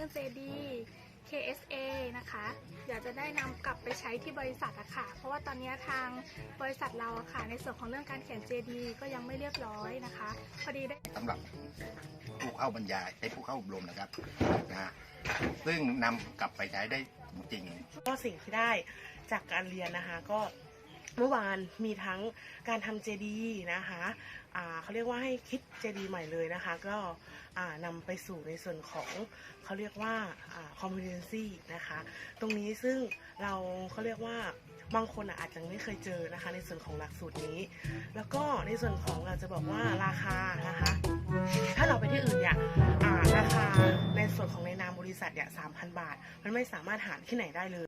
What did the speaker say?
รื่อง JD KSA นะคะอยากจะได้นำกลับไปใช้ที่บริษัทอะค่ะ เพราะว่าตอนนี้ทางบริษัทเราอะค่ะ ในส่วนของเรื่องการเขียน JD ก็ยังไม่เรียบร้อยนะคะ พอดีได้สำหรับผู้เข้าบรรยายไอ้ผู้เข้าอบรมนะครับนะฮะซึ่งนำกลับไปใช้ได้จริง ก็สิ่งที่ได้จากการเรียนนะคะก็ เมื่อวานมีทั้งการทำเจดีนะคะเขาเรียกว่าให้คิดเจดีใหม่เลยนะคะ ก็นำไปสู่ในส่วนของเขาเรียกว่าอ่า competency นะคะ ตรงนี้ซึ่งเราเขาเรียกว่าบางคนอาจจะไม่เคยเจอนะคะ ในส่วนของหลักสูตรนี้ แล้วก็ในส่วนของเราจะบอกว่าราคานะคะ ถ้าเราไปที่อื่นเนี่ยราคาในส่วนของในนามบริษัทเนี่ยสามพันบาท มันไม่สามารถหาที่ไหนได้เลย